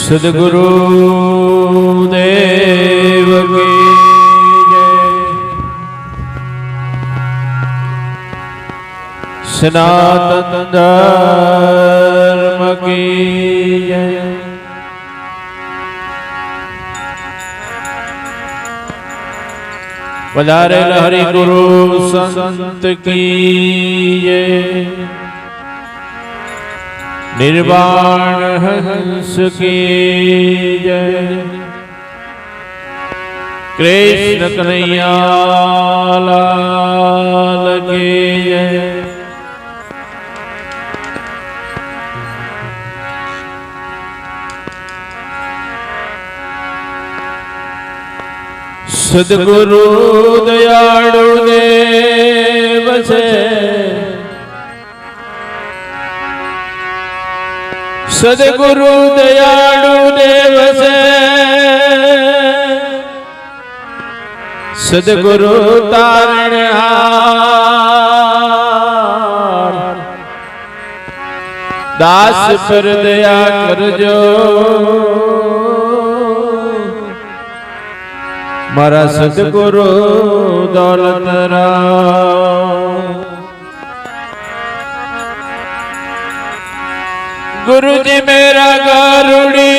સદગુરુ દેવ સનાતન ધર્મ કી જય વધારેલ હરિ ગુરુ સંત કી જય નિર્વાણ હંસ કી જય કૃષ્ણ કનૈયા લાલ કી જય સદગુરુ દયાળુ દેવ છે સદગુરુ દયાળુ દેવ છે સદગુરુ તારણ દાસ પર દયા કરજો. મારા સદગુરુ દોલત રામ गुरु जी मेरा गारुड़ी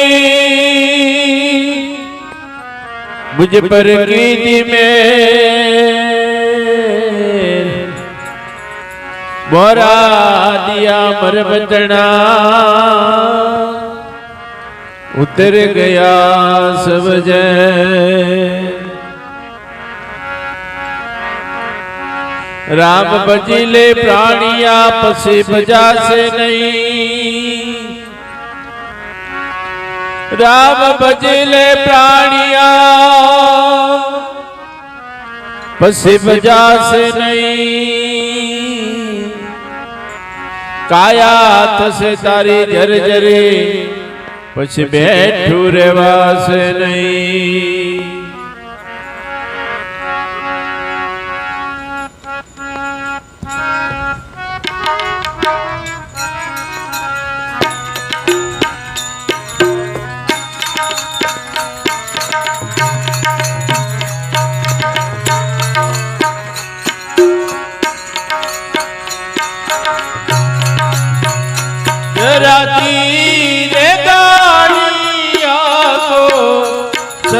मुझ पर कीजी में मोरा दिया मर बचना उतर गया सब जय राम बजिले प्राणी आपस बजा से नहीं। राम बजिले प्राणिया पसी बजा से नहीं। काया तसे तारी जर जरे पछ बैठू रे वास नहीं।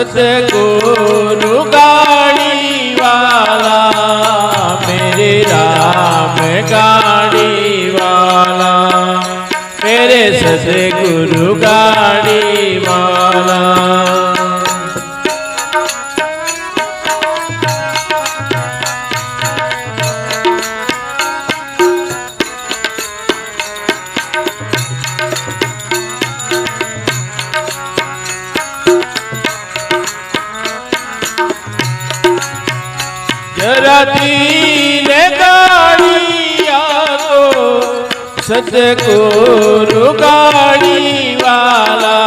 सतगुरु गाड़ी वाला मेरे राम गाड़ी वाला मेरे सतगुरु गाड़ी वाला। जराती ने गाड़िया को सतगुरु गाड़ी वाला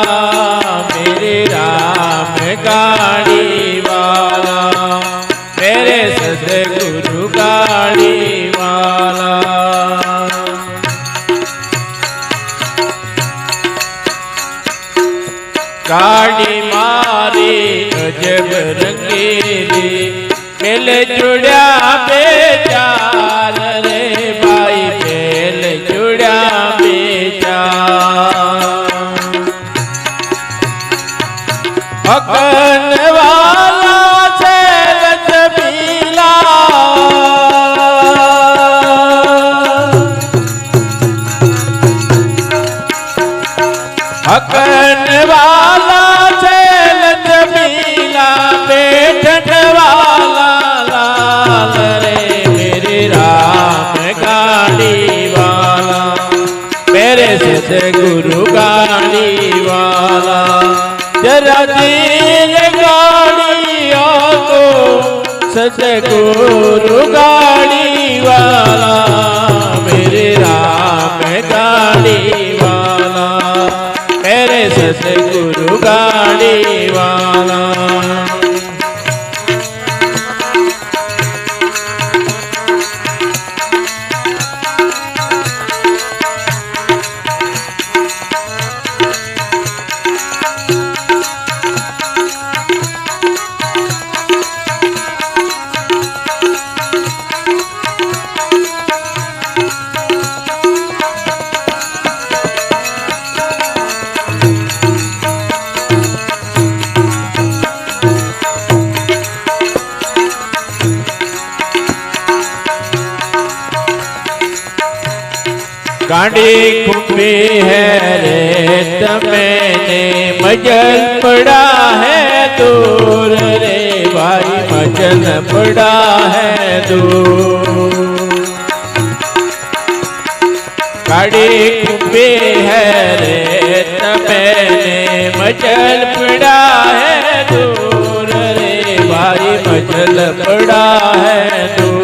मेरे राम गाड़ी वाला मेरे सतगुरु गाड़ी वाला गाड़ी मारी अजब रंगीली ખેલ જોડ્યા બે ચાર રે ભાઈ ખેલ જોડ્યા બે ચાર वाला। जरा दिल गाड़िया को, सतगुरु गाड़ी वाला मेरे राम गाड़ी वाला मेरे सतगुरु गाड़ी वाला गाड़ी खुपी है रेत मैंने मजल पड़ा है दूर रे, भाई मजल पड़ा है दूर। गाड़ी खुपी है रेत मैंने मजल पड़ा है दूर रे, भाई मजल पड़ा है दूर।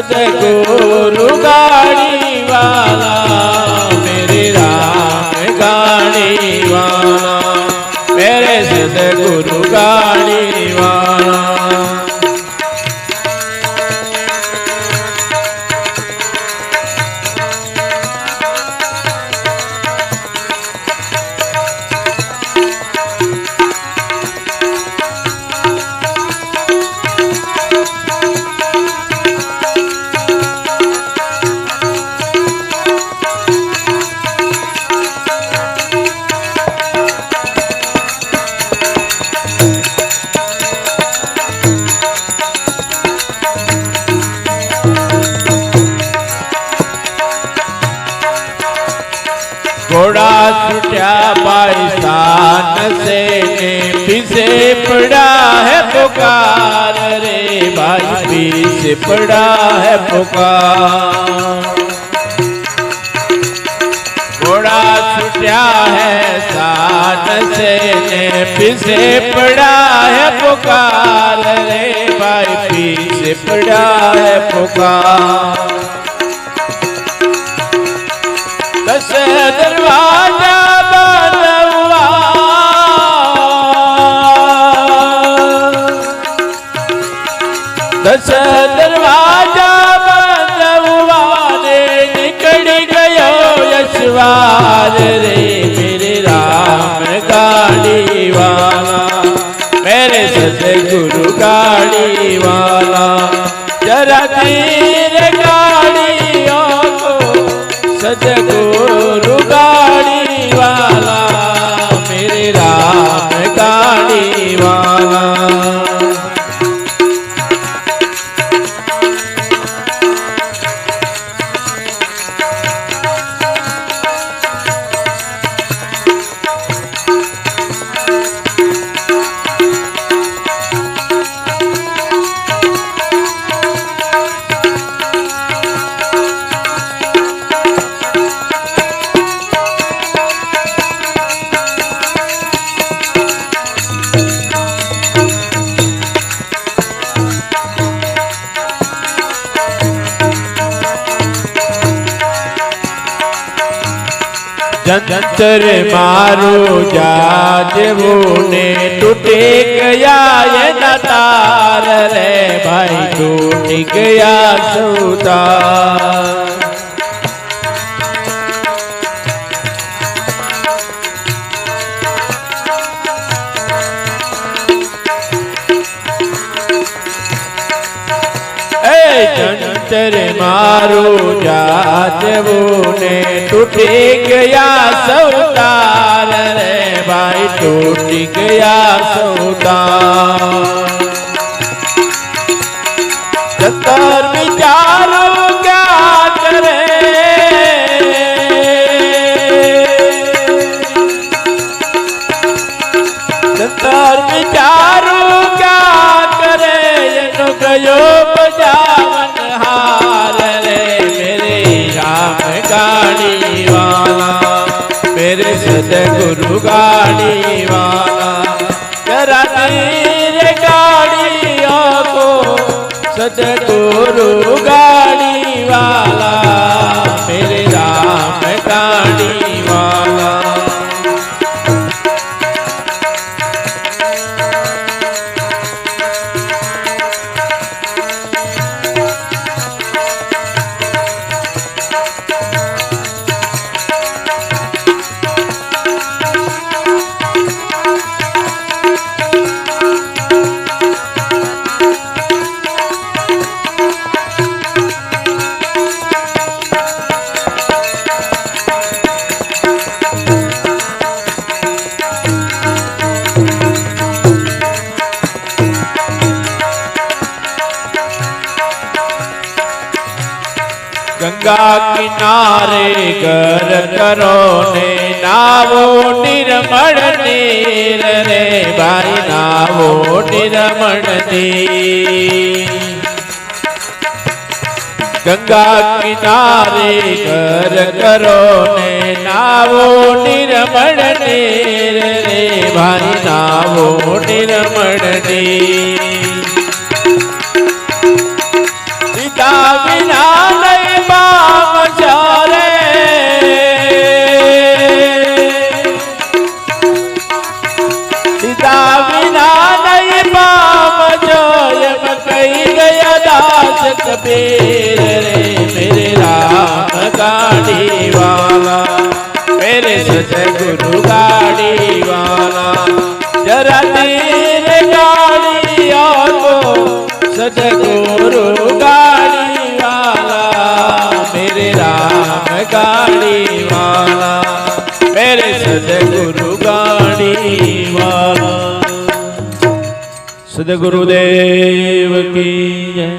સદગુરુ ગાડી વાલા મેરે રામ ગાડી વાલા મેરે સદગુરુ ગાડી घोड़ा छुटा पाकिस्तान से ने पीछे पड़ा है पुकार। रे भाई पीछे पड़ा है पुकार। घोड़ा छुटा है साथ से ने पीछे पड़ा है पुकार। रे भाई पीछे पड़ा है पुकार। દસ દરવાજા બદલવા રે નીકળી ગયો યશવાર રે. મેરે રામ ગાડીવાલા. મેરે સદગુરુ ગાડીવાલા. જરા ધીર ગાડીઓ સદગુરુ જંતર મારું જાજવું ને તૂટે ગયા એ દાતાર રે ભાઈ તૂટી ગયા સુતા मारो जात वो ने टूट गया सौदार। रे भाई टूट गया सौदार। தேவா. કરો ને નાવો નિરમણ નીર રે ભાઈ, નાવો નિરમણ નીર. ગંગા કિનારે ઘર કરો ને નાવો નિરમણ નીર રે ભાઈ, નાવો નિરમણ નીર. ગાડીવાના જરા તીર ગાડી આપો, સદગુરુ ગાડીવાલા, મેરે રામ ગાડીવાલા, મેરે સદગુરુ ગાડીવાલા. સદગુરુદેવ કી